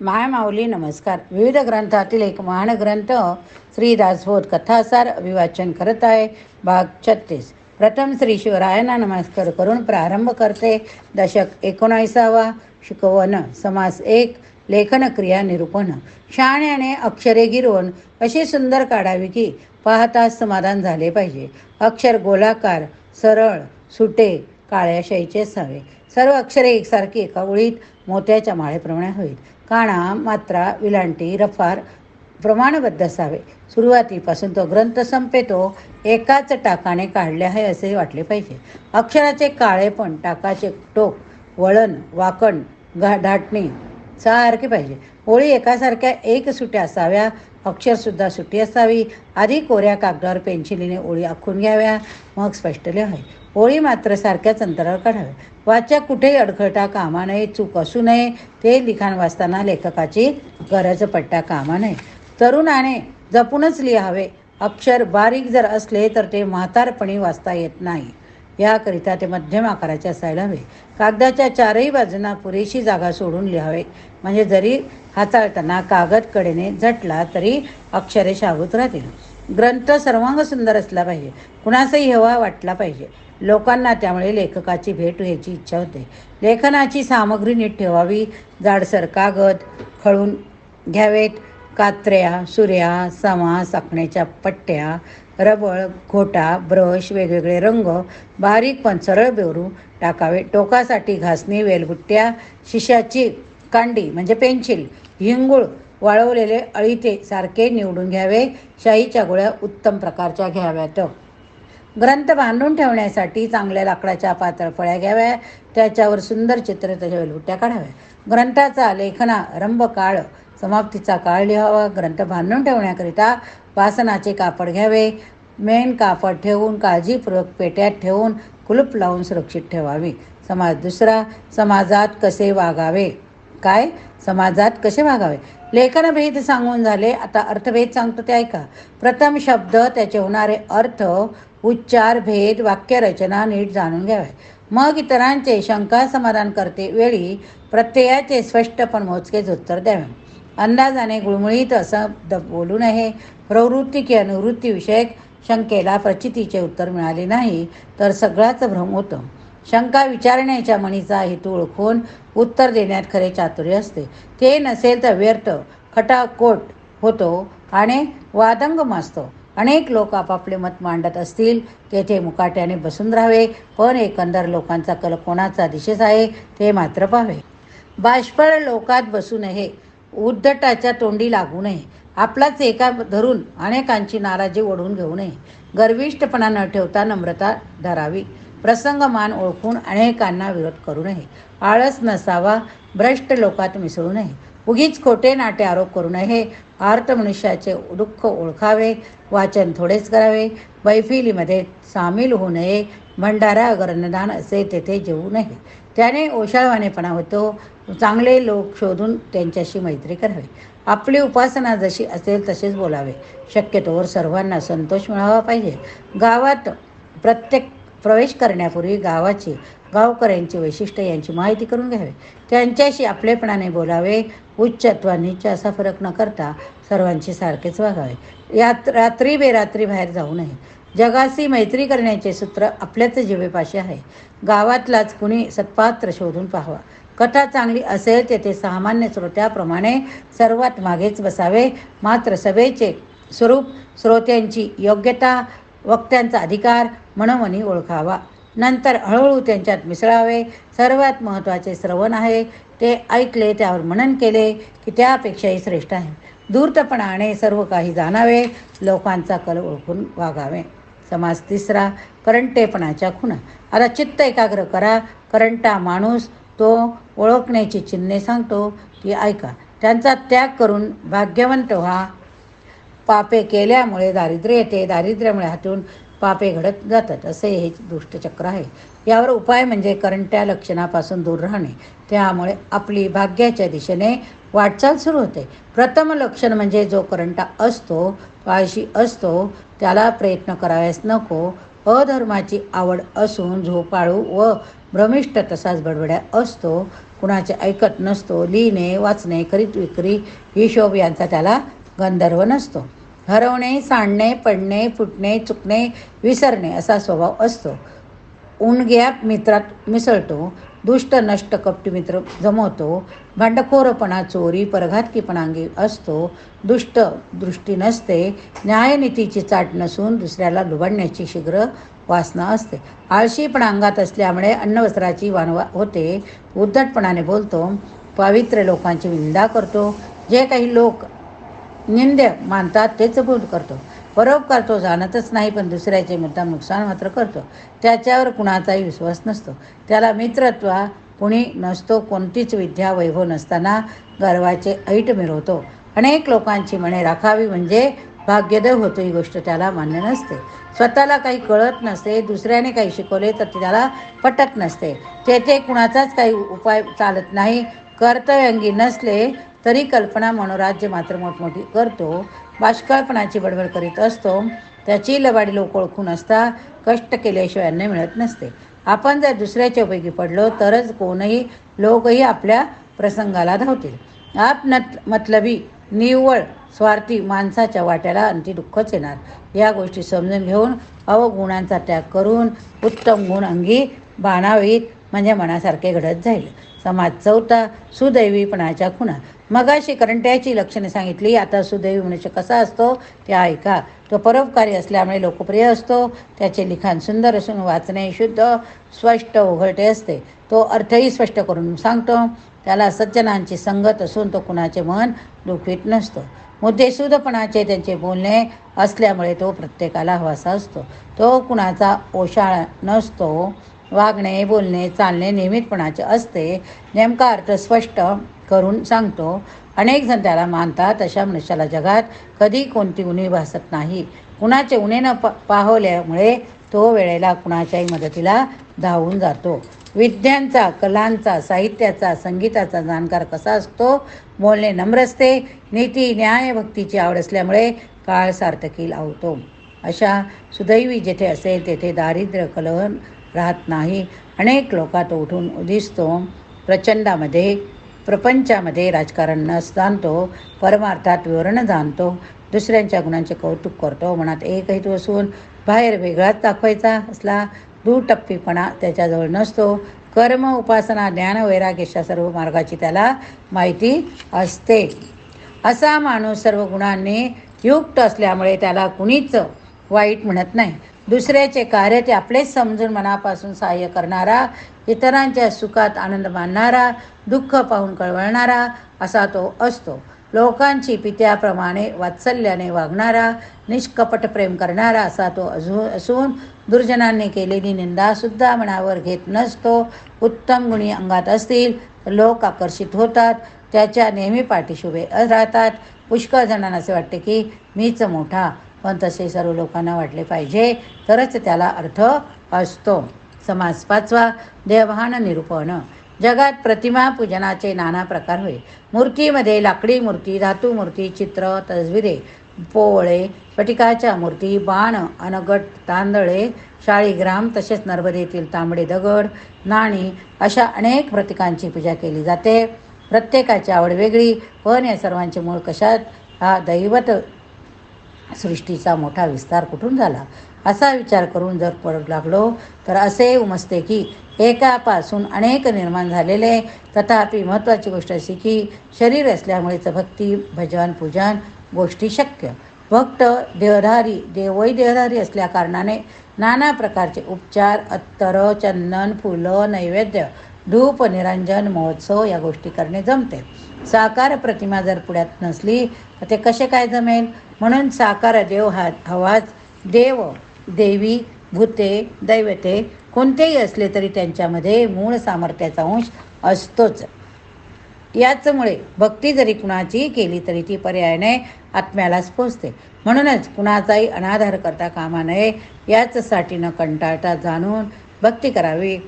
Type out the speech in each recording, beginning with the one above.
माय माऊली नमस्कार. विविध ग्रंथातील एक महान ग्रंथ श्री दासबोध कथासार अभिवाचन करत आहे. भाग छत्तीस. प्रथम श्री शिवरायांना नमस्कार करून प्रारंभ करते. दशक एकोणावीसावा. शिकवण. समास एक. लेखन क्रिया निरूपण. शहाण्याने अक्षरे गिरवून अशी सुंदर काढावी की पाहताच समाधान झाले पाहिजे. अक्षर गोलाकार सरळ सुटे काळ्या शाईचे असावे. सर्व अक्षरे एकसारखी एका ओळीत मोत्याच्या माळेप्रमाणे होईल काणा मात्रा विलांटी रफार प्रमाणबद्ध असावे. सुरुवातीपासून तो ग्रंथ संपेतो एकाच टाकाने काढले आहे असे वाटले पाहिजे. अक्षराचे काळेपण टाकाचे टोक वळण वाकण घा धाटणी सारखे पाहिजे. ओळी एकासारख्या एक सुट्या असाव्या अक्षरसुद्धा सुटी असावी. आधी कोऱ्या कागदावर पेन्सिलीने ओळी आखून घ्याव्या. मग स्पष्ट लिहावे. ओळी मात्र सारख्याच अंतरावर काढाव्या वाचक कुठेही अडखळता कामा नये चूक असू नये. ते लिखाण वाचताना लेखकाची गरज पडता कामा नये. तरुणाने जपूनच लिहावे. अक्षर बारीक जर असले तर ते म्हातारपणी वाचता येत नाही. याकरिता ते मध्यम आकाराचे असायला हवे कागदाच्या चारही बाजूंना पुरेशी जागा सोडून लिहावे. म्हणजे जरी हाताळताना कागद कडेने झटला तरी अक्षरे शाबूत राहतील. ग्रंथ सर्वांग सुंदर असला पाहिजे. कुणाचाही हवा वाटला पाहिजे. लोकांना त्यामुळे लेखकाची भेट व्हायची इच्छा होते. लेखनाची सामग्री नीट ठेवावी जाडसर कागद खळून घ्यावेत. कात्र्या सुऱ्या समास आखण्याच्या पट्ट्या रबळ घोटा ब्रश वेगवेगळे रंग बारीक पण सरळ बेवरू टाकावे. टोकासाठी घासणी वेलबुट्ट्या शिशाची कांडी म्हणजे पेन्सिल हिंगूळ वाळवलेले अळीते सारखे निवडून घ्यावे. शाईच्या गोळ्या उत्तम प्रकारच्या घ्याव्यात. ग्रंथ बांधून ठेवण्यासाठी चांगल्या लाकडाच्या पातळ फळ्या घ्याव्या त्याच्यावर सुंदर चित्र त्याच्या वेलबुट्ट्या काढाव्या. ग्रंथाचा लेखना रंभ काळ समाप्तीचा काळ लिहावा. ग्रंथ बांधून ठेवण्याकरिता वासनाचे कापड घ्यावे. मेन कापड ठेवून काळजीपूर्वक पेट्यात ठेवून कुलूप लावून सुरक्षित ठेवावी. समाज दुसरा समाजात कसे वागावे? काय? समाजात कसे वागावे? लेखनभेद सांगून झाले. आता अर्थभेद सांगतो ते ऐका. प्रथम शब्द त्याचे होणारे अर्थ उच्चार भेद वाक्यरचना नीट जाणून घ्यावे. मग इतरांचे शंका समाधान करते वेळी प्रत्ययाचे स्पष्ट पण मोजकेच उत्तर द्यावे. अंदाजाने गुळमुळीत असं बोलू नये. प्रवृत्ती की अनुवृत्तीविषयक शंकेला प्रचितीचे उत्तर मिळाले नाही तर सगळाच भ्रम होतं. शंका विचारण्याच्या मणीचा हेतू ओळखून उत्तर देण्यात खरे चातुर्य असते. ते नसेल तर व्यर्थ खटाकोट होतो आणि वादंग मासतो अनेक लोक आपापले मत मांडत असतील. तेथे मुकाट्याने बसून राहावे. पण एकंदर लोकांचा कल कोणाचा दिशेस आहे ते मात्र पाहावे. बाष्पळ लोकात बसू नये. उद्धटाच्या तोंडी लागू नये. आपलाच एका धरून अनेकांची नाराजी ओढून घेऊ नये. गर्विष्टपणा न ठेवता नम्रता धरावी. प्रसंगमान ओळखून अनेकांना विरोध करू नये. आळस नसावा. भ्रष्ट लोकात मिसळू नये. उगीच खोटे नाटे आरोप करू नये. आर्त मनुष्याचे दुःख ओळखावे वाचन थोडेच करावे. बैफिलीमध्ये सामील होऊ नये. भंडारा अगरनदान असे तेथे जेवू नये. त्याने ओशाळवानेपणा होतो. चांगले लोक शोधून त्यांच्याशी मैत्री करावी. आपली उपासना जशी असेल तसेच बोलावे. शक्यतोवर सर्वांना संतोष मिळावा पाहिजे. गावात प्रत्येक प्रवेश करण्यापूर्वी गावाचे गावकऱ्यांची वैशिष्ट्य यांची माहिती करून घ्यावी. त्यांच्याशी आपलेपणाने बोलावे उच्च अथवा नीच असा फरक न करता सर्वांशी सारखेच वागावे. यात रात्री बेरात्री बाहेर जाऊ नये. जगाशी मैत्री करण्याचे सूत्र आपल्याच जीवेपाशी आहे. गावातलाच कुणी सत्पात्र शोधून पाहावा. कथा चांगली असेल तेथे सामान्य श्रोत्याप्रमाणे सर्वात मागेच बसावे. मात्र सभेचे स्वरूप श्रोत्यांची योग्यता वक्त्यांचा अधिकार मनोमनी ओळखावा. नंतर हळूहळू त्यांच्यात मिसळावे. सर्वात महत्त्वाचे श्रवण आहे. ते ऐकले त्यावर मनन केले की त्यापेक्षाही श्रेष्ठ आहे. धूर्तपणाने सर्व काही जाणावे. लोकांचा कल ओळखून वागावे. समाज तिसरा. करंटेपणाच्या खुणा आता चित्त एकाग्र करा. करंटा माणूस तो ओळखण्याची चिन्हे सांगतो ती ऐका. त्यांचा त्याग करून भाग्यवंत व्हा. पापे केल्यामुळे दारिद्र्य येते. दारिद्र्यामुळे हातून पापे घडत जातात. असे हे दुष्टचक्र आहे. यावर उपाय म्हणजे करंट्या लक्षणापासून दूर राहणे. त्यामुळे आपली भाग्याच्या दिशेने वाटचाल सुरू होते. प्रथम लक्षण म्हणजे जो करंटा असतो काळशी असतो त्याला प्रयत्न कराव्यास नको. अधर्माची आवड असून झोपाळू व भ्रमिष्ट तसाच बडबड्या असतो. कुणाचे ऐकत नसतो. लिहिणे वाचणे खरीद विक्री हिशोब यांचा त्याला गंधर्व नसतो. हरवणे सांडणे पडणे फुटणे चुकणे विसरणे असा स्वभाव असतो. उणग्या मित्रात मिसळतो दुष्ट नष्ट कपटी मित्र जमवतो भांडखोरपणा चोरी परघातकीपणांगी असतो दुष्ट दृष्टी नसते न्यायनीतीची चाट नसून दुसऱ्याला लुबडण्याची शीघ्र वासना असते. आळशीपणा अंगात असल्यामुळे अन्नवस्त्राची वानवा होते. उद्धटपणाने बोलतो पावित्र्य लोकांची निंदा करतो. जे काही लोक निंद्य मानतात तेच बोल करतो. परोपकार तो जाणतच नाही पण दुसऱ्याचे मुद्दाम नुकसान मात्र करतो. त्याच्यावर कुणाचाही विश्वास नसतो. त्याला मित्रत्व कुणी नसतो कोणतीच विद्या वैभव नसताना गर्वाचे ऐट मिरवतो. अनेक लोकांची मने राखावी म्हणजे भाग्यदय होतो ही गोष्ट त्याला मान्य नसते. स्वतःला काही कळत नसते दुसऱ्याने काही शिकवले तर ते त्याला पटत नसते. तेथे कुणाचाच काही उपाय चालत नाही. कर्तव्यंगी नसले तरी कल्पना मनोराज्य मात्र मोठमोठी करतो. बाष्कळपणाची बडबड करीत असतो. त्याची लबाडी लोक ओळखून असता कष्ट केल्याशिवाय अन्न मिळत नसते. आपण जर दुसऱ्याच्या उपयोगी पडलो तरच कोणही लोकही आपल्या प्रसंगाला धावतील. आप नत मतलबी निव्वळ स्वार्थी माणसाच्या वाट्याला अंती दुःखच येणार. या गोष्टी समजून घेऊन अवगुणांचा त्याग करून उत्तम गुण अंगी बाणावीत म्हणजे मनासारखे घडत जाईल. समाज चौथा सुदैवीपणाच्या खुणा. मगाशी करंट्याची लक्षणे सांगितली आता सुदैवी मनुष्य कसा असतो ते ऐका. तो परोपकारी असल्यामुळे लोकप्रिय असतो. त्याचे लिखाण सुंदर असून वाचणे शुद्ध स्पष्ट उघडते असते. तो अर्थही स्पष्ट करून सांगतो. त्याला सज्जनांची संगत असून तो कुणाचे मन दुखवीत नसतो. मुद्देसूदपणाचे त्यांचे बोलणे असल्यामुळे तो प्रत्येकाला हवासा असतो. तो कुणाचा ओशाळा नसतो. वागणे बोलणे चालणे नियमितपणाचे असते. नेमका अर्थ स्पष्ट करून सांगतो. अनेक जण त्याला मानतात अशा मनुष्याला जगात कधी कोणती उणी भासत नाही. कुणाचे उणे न प पाहवल्यामुळे तो वेळेला कुणाच्याही मदतीला धावून जातो. विद्यांचा कलांचा साहित्याचा संगीताचा जाणकार कसा असतो? बोलणे नम्र असते. नीती न्याय भक्तीची आवड असल्यामुळे काळ सार्थकी लावतो. अशा सुदैवी जेथे असेल तेथे दारिद्र्य कलन राहत नाही. अनेक लोकात उठून उदिसतो प्रचंडामध्ये प्रपंचामध्ये राजकारण जाणतो परमार्थात विवरण जाणतो दुसऱ्यांच्या गुणांचे कौतुक करतो मनात एक हेतू असून बाहेर वेगळाच दाखवायचा असला दुटप्पीपणा त्याच्याजवळ नसतो. कर्म उपासना ज्ञान वैराग्य सर्व मार्गाची त्याला माहिती असते. असा माणूस सर्व गुणांनी युक्त असल्यामुळे त्याला कुणीच वाईट म्हणत नाही. दुसऱ्याचे कार्य ते आपलेच समजून मनापासून सहाय्य करणारा इतरांच्या सुखात आनंद मानणारा दुःख पाहून कळवळणारा असा तो असतो. लोकांची पित्याप्रमाणे वात्सल्याने वागणारा निष्कपट प्रेम करणारा असा तो अजू असून दुर्जनांनी केलेली निंदासुद्धा मनावर घेत नसतो. उत्तम गुणी अंगात असतील तर लोक आकर्षित होतात. त्याच्या नेहमी पाठीशुभे राहतात. पुष्कळ जणांना असे वाटते की मीच मोठा पण तसे सर्व लोकांना वाटले पाहिजे. तरच त्याला अर्थ असतो. समास पाचवा देवभान निरूपण. जगात प्रतिमा पूजनाचे नाना प्रकार होय. मूर्तीमध्ये लाकडी मूर्ती धातू मूर्ती चित्र तसबिरे पोवळे स्फटिकाच्या मूर्ती बाण अनगट तांदळे शाळीग्राम तसेच नर्मदेतील तांबडे दगड नाणी अशा अनेक प्रतीकांची पूजा केली जाते. प्रत्येकाची आवड वेगळी. पण या सर्वांचे मूळ कशात? हा दैवत सृष्टीचा मोठा विस्तार कुठून झाला? असा विचार करून जर पडू लागलो तर असे उमजते की एकापासून अनेक निर्माण झालेले तथापि महत्त्वाची गोष्ट अशी की शरीर असल्यामुळेच भक्ती भजन पूजन गोष्टी शक्य. भक्त देहधारी देवही देहधारी असल्या कारणाने नाना प्रकारचे उपचार अत्तर चंदन फुलं नैवेद्य धूप निरंजन महोत्सव या गोष्टी करणे जमते. साकार प्रतिमा जर पुढ्यात नसली तर ते कसे काय जमेल? म्हणून साकार देव हा हवाच देव देवी भूते दैवते कोणतेही असले तरी त्यांच्यामध्ये मूळ सामर्थ्याचा अंश असतोच. याचमुळे भक्ती जरी कुणाचीही केली तरी ती पर्यायाने आत्म्यालाच पोचते. म्हणूनच कुणाचाही अनाधार करता कामा नये याचसाठी न कंटाळता जाणून भक्ती करावी.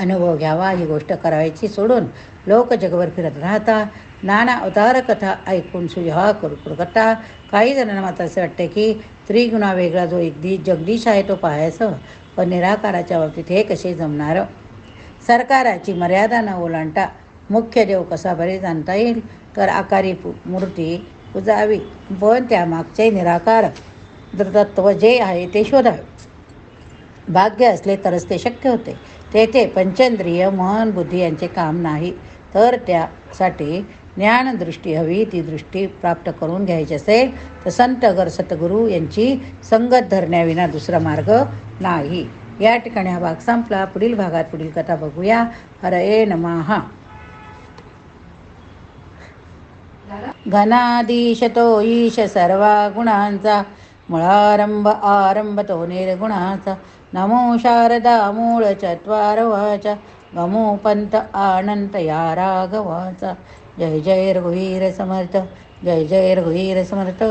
अनुभव घ्यावा ही गोष्ट करायची सोडून लोक जगभर फिरत राहता. नाना अवतार कथा ऐकून सुजहा करू करता. काही जणांना मात्र असे वाटते की त्रिगुणा वेगळा जो एकदी जगदीश आहे तो पाहायचं पण निराकाराच्या बाबतीत हे कसे जमणार? सरकाराची मर्यादा न ओलांडता मुख्य देव कसा बरे जाणता येईल? तर आकारी पु मूर्ती पुजावी पण त्यामागचे निराकार. तत्व जे आहे ते शोधावे. भाग्य असले तरच ते शक्य होते. तेथे पंचेंद्रिय मन बुद्धी यांचे काम नाही. तर त्यासाठी ज्ञानदृष्टी हवी ती दृष्टी प्राप्त करून घ्यायची असेल तर संत गर सतगुरू यांची संगत धरण्याविना दुसरा मार्ग नाही. या ठिकाणी हा भाग संपला. पुढील भागात पुढील कथा बघूया. हरये नमहा घनाधीश तो ईश सर्वा गुणांचा मुळारंभ आरंभ तो निर्गुणाचा नमो शारदा मूळ चत्वार वाचा गमो पंत आनंत या राघवाचा जय जय रघुवीर समर्थ। जय जय रघुवीर समर्थ।